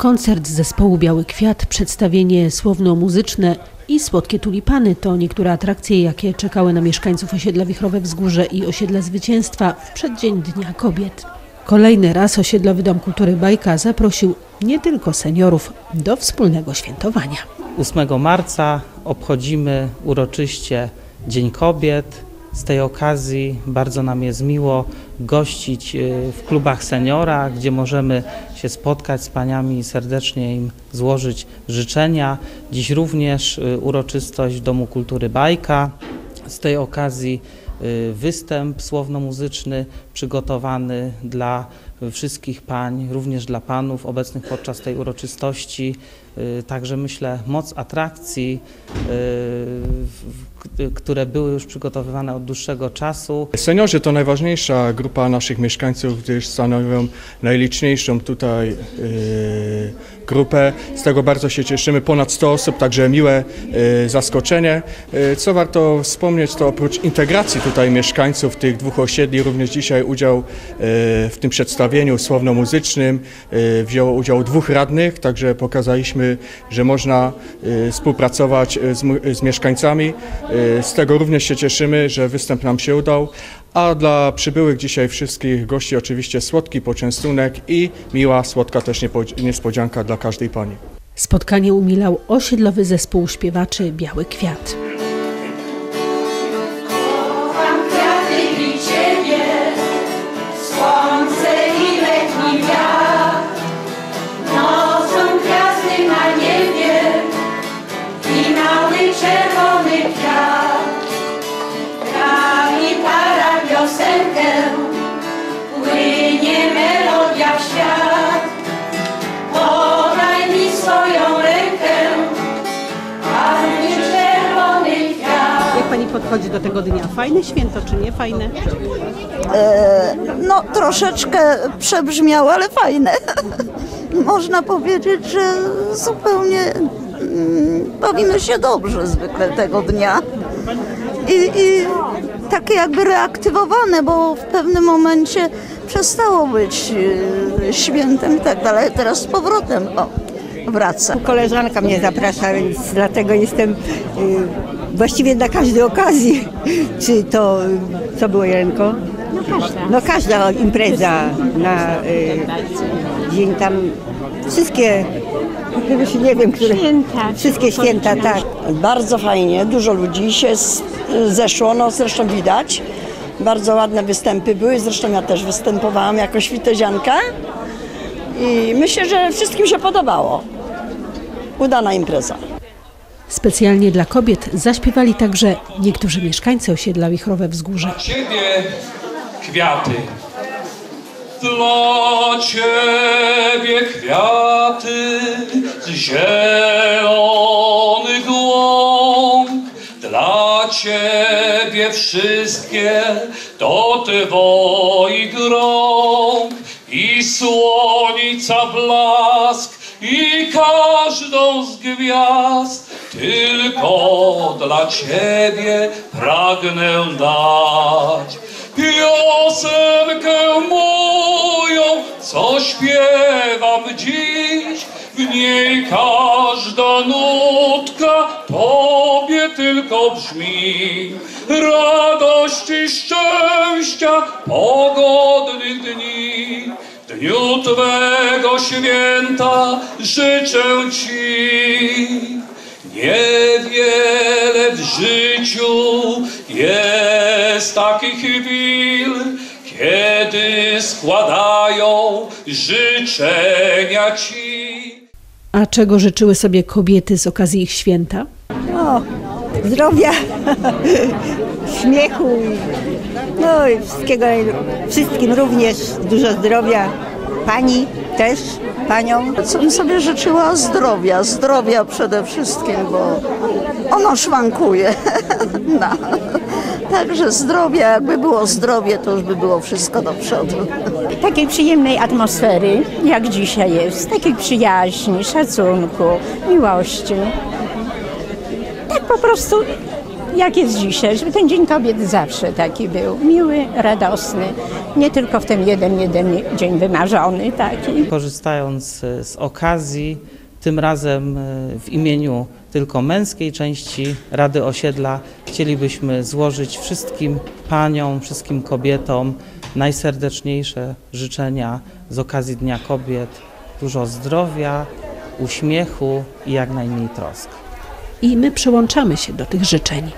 Koncert zespołu Biały Kwiat, przedstawienie słowno-muzyczne i słodkie tulipany to niektóre atrakcje, jakie czekały na mieszkańców osiedla Wichrowe Wzgórze i osiedla Zwycięstwa w przeddzień Dnia Kobiet. Kolejny raz osiedlowy Dom Kultury Bajka zaprosił nie tylko seniorów do wspólnego świętowania. 8 marca obchodzimy uroczyście Dzień Kobiet. Z tej okazji bardzo nam jest miło gościć y, w klubach seniora, gdzie możemy się spotkać z paniami i serdecznie im złożyć życzenia. Dziś również y, uroczystość w Domu Kultury Bajka. Z tej okazji y, występ słowno-muzyczny przygotowany dla wszystkich pań, również dla panów obecnych podczas tej uroczystości. Także myślę moc atrakcji, które były już przygotowywane od dłuższego czasu. Seniorzy to najważniejsza grupa naszych mieszkańców, gdyż stanowią najliczniejszą tutaj e, grupę. Z tego bardzo się cieszymy. Ponad 100 osób, także miłe e, zaskoczenie. E, co warto wspomnieć, to oprócz integracji tutaj mieszkańców tych dwóch osiedli, również dzisiaj udział e, w tym przedstawieniu słowno-muzycznym wzięło udział dwóch radnych, także pokazaliśmy, że można współpracować z, z mieszkańcami. Z tego również się cieszymy, że występ nam się udał. A dla przybyłych dzisiaj wszystkich gości oczywiście słodki poczęstunek i miła, słodka też niespodzianka dla każdej pani. Spotkanie umilał osiedlowy zespół śpiewaczy Biały Kwiat. Podchodzi do tego dnia? Fajne święto czy nie fajne? No, troszeczkę przebrzmiało, ale fajne. Można powiedzieć, że zupełnie mm, bawimy się dobrze zwykle tego dnia. I, I takie jakby reaktywowane, bo w pewnym momencie przestało być e, świętem i tak dalej. Teraz z powrotem o, wraca. Koleżanka mnie zaprasza, więc dlatego jestem y, właściwie na każdej okazji. Czy to, co było Jelenko? No każda. No każda impreza na y, dzień tam, wszystkie, już nie wiem, które. Święta. Wszystkie święta, tak. Bardzo fajnie, dużo ludzi się z- zeszło, no zresztą widać. Bardzo ładne występy były, zresztą ja też występowałam jako świtezianka i myślę, że wszystkim się podobało. Udana impreza. Specjalnie dla kobiet zaśpiewali także niektórzy mieszkańcy osiedla Wichrowe Wzgórze. Ciebie kwiaty. Dla Ciebie kwiaty z zielonych łąk. Dla Ciebie wszystkie do Twoich rąk. I słońca blask, i każdą z gwiazd. Tylko dla Ciebie pragnę dać piosenkę moją, co śpiewam dziś. W niej każda nutka Tobie tylko brzmi. Radości, szczęścia, pogodnych dni. W dniu Twego święta życzę Ci. Niewiele w życiu jest takich chwil, kiedy składają życzenia Ci. A czego życzyły sobie kobiety z okazji ich święta? O, zdrowia, śmiechu, i- no i wszystkiego, wszystkim również dużo zdrowia. Pani też, Co bym sobie życzyła? Zdrowia, zdrowia przede wszystkim, bo ono szwankuje. No. Także zdrowia, jakby było zdrowie, to już by było wszystko do przodu. takiej przyjemnej atmosfery, jak dzisiaj jest, takiej przyjaźni, szacunku, miłości. Tak po prostu jak jest dzisiaj, żeby ten Dzień Kobiet zawsze taki był, miły, radosny, nie tylko w ten jeden, jeden dzień wymarzony taki. Korzystając e, z okazji, tym razem e, w imieniu tylko męskiej części Rady Osiedla chcielibyśmy złożyć wszystkim paniom, wszystkim kobietom najserdeczniejsze życzenia z okazji Dnia Kobiet. Dużo zdrowia, uśmiechu i jak najmniej trosk. I my przyłączamy się do tych życzeń.